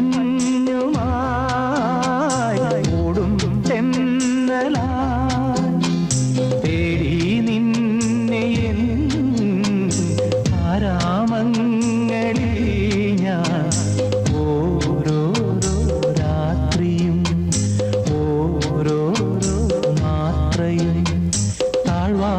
മഞ്ഞുമായി ഓടും ചെന്നലായി തേടി നിന്നെ ആരാമങ്ങളിൽ ഞാൻ ഓരോരോ രാത്രിയും ഓരോരോ മാത്രയും താഴ്വാ